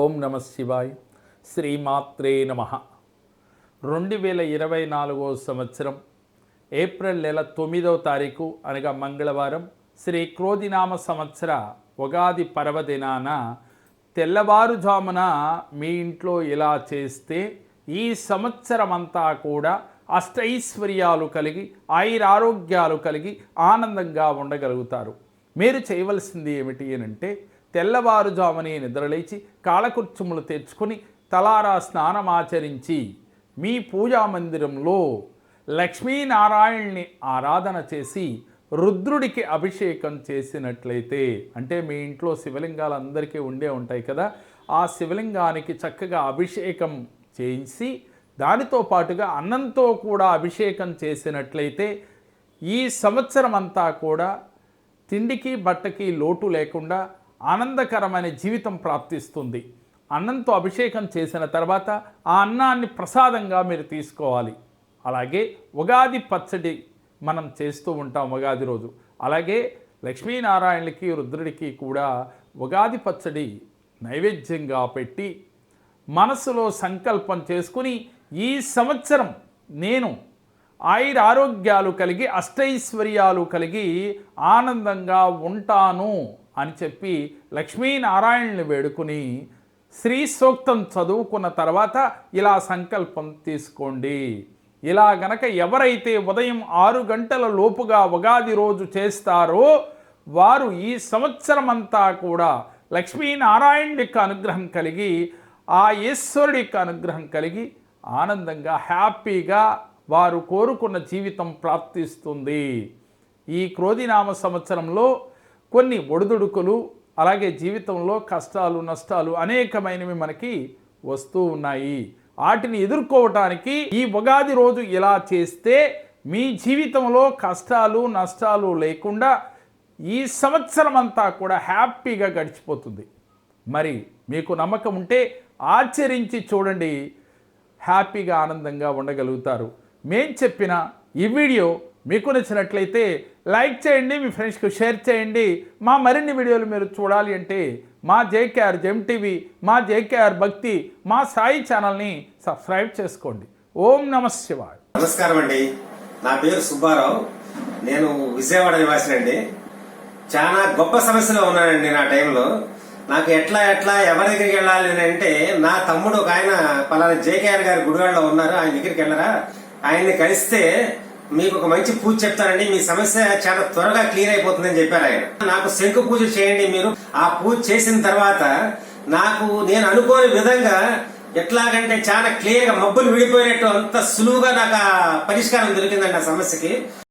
ఓం నమ శివాయ్. శ్రీమాత్రే నమ. రెండు వేల ఇరవై నాలుగో సంవత్సరం ఏప్రిల్ నెల తొమ్మిదవ తారీఖు అనగా మంగళవారం శ్రీ క్రోధినామ సంవత్సర ఉగాది పర్వదినాన తెల్లవారుజామున మీ ఇంట్లో ఇలా చేస్తే ఈ సంవత్సరం అంతా కూడా అష్టైశ్వర్యాలు కలిగి ఆయురారోగ్యాలు కలిగి ఆనందంగా ఉండగలుగుతారు. మీరు చేయవలసింది ఏమిటి అని అంటే తెల్లవారుజామునే నిద్రలేచి కాళకృత్యములు తెచ్చుకొని తలారా స్నానమాచరించి మీ పూజా మందిరంలో లక్ష్మీనారాయణ్ణి ఆరాధన చేసి రుద్రుడికి అభిషేకం చేసినట్లయితే అంటే మీ ఇంట్లో శివలింగాలు అందరికీ ఉండే ఉంటాయి కదా ఆ శివలింగానికి చక్కగా అభిషేకం చేసి దానితో పాటుగా అన్నంతో కూడా అభిషేకం చేసినట్లయితే ఈ సంవత్సరం అంతా కూడా తిండికి బట్టకి లోటు లేకుండా ఆనందకరమైన జీవితం ప్రాప్తిస్తుంది. అన్నంతో అభిషేకం చేసిన తర్వాత ఆ అన్నాన్ని ప్రసాదంగా మీరు తీసుకోవాలి. అలాగే ఉగాది పచ్చడి మనం చేస్తూ ఉంటాం ఉగాది రోజు. అలాగే లక్ష్మీనారాయణులకి రుద్రుడికి కూడా ఉగాది పచ్చడి నైవేద్యంగా పెట్టి మనసులో సంకల్పం చేసుకుని ఈ సంవత్సరం నేను ఆయుర ఆరోగ్యాలు కలిగి అష్టైశ్వర్యాలు కలిగి ఆనందంగా ఉంటాను. అని చెప్పి లక్ష్మీనారాయణని వేడుకుని శ్రీ సూక్తం చదువుకున్న తర్వాత ఇలా సంకల్పం తీసుకోండి. ఇలా గనక ఎవరైతే ఉదయం ఆరు గంటల లోపుగా ఉగాది రోజు చేస్తారో వారు ఈ సంవత్సరం అంతా కూడా లక్ష్మీనారాయణుడి యొక్క అనుగ్రహం కలిగి ఆ ఈశ్వరుడి యొక్క అనుగ్రహం కలిగి ఆనందంగా హ్యాపీగా వారు కోరుకున్న జీవితం ప్రాప్తిస్తుంది. ఈ క్రోధినామ సంవత్సరంలో కొన్ని ఒడిదుడుకులు అలాగే జీవితంలో కష్టాలు నష్టాలు అనేకమైనవి మనకి వస్తూ ఉన్నాయి. వాటిని ఎదుర్కోవటానికి ఈ ఉగాది రోజు ఇలా చేస్తే మీ జీవితంలో కష్టాలు నష్టాలు లేకుండా ఈ సంవత్సరం అంతా కూడా హ్యాపీగా గడిచిపోతుంది. మరి మీకు నమ్మకం ఉంటే ఆచరించి చూడండి. హ్యాపీగా ఆనందంగా ఉండగలుగుతారు. మేం చెప్పిన ఈ వీడియో మీకు నచ్చినట్లయితే లైక్ చేయండి మీ ఫ్రెండ్స్కి షేర్ చేయండి. మా మరిన్ని వీడియోలు మీరు చూడాలి అంటే మా జేకేఆర్ జెమ్ టీవీ మా జేకేఆర్ భక్తి మా సాయి ఛానల్ని సబ్స్క్రైబ్ చేసుకోండి. ఓం నమ శివాయ్. నమస్కారం అండి. నా పేరు సుబ్బారావు. నేను విజయవాడ నివాసినండి. చాలా గొప్ప సమస్యలో ఉన్నానండి నా టైంలో. నాకు ఎట్లా ఎట్లా ఎవరి దగ్గరికి వెళ్ళాలి అని అంటే నా తమ్ముడు ఒక ఆయన పలానా జేకేఆర్ గారి గుడివాడలో ఉన్నారు. ఆయన దగ్గరికి వెళ్ళరా? ఆయన్ని కలిస్తే మీకు ఒక మంచి పూజ చెప్తానండి. మీ సమస్య చాలా త్వరగా క్లియర్ అయిపోతుందని చెప్పారు ఆయన. నాకు శంకు పూజ చేయండి మీరు. ఆ పూజ చేసిన తర్వాత నాకు నేను అనుకోని విధంగా ఎట్లాగంటే చాలా క్లియర్గా మబ్బులు విడిపోయినట్టు అంత సులువుగా నాకు ఆ పరిష్కారం దొరికిందండి ఆ సమస్యకి.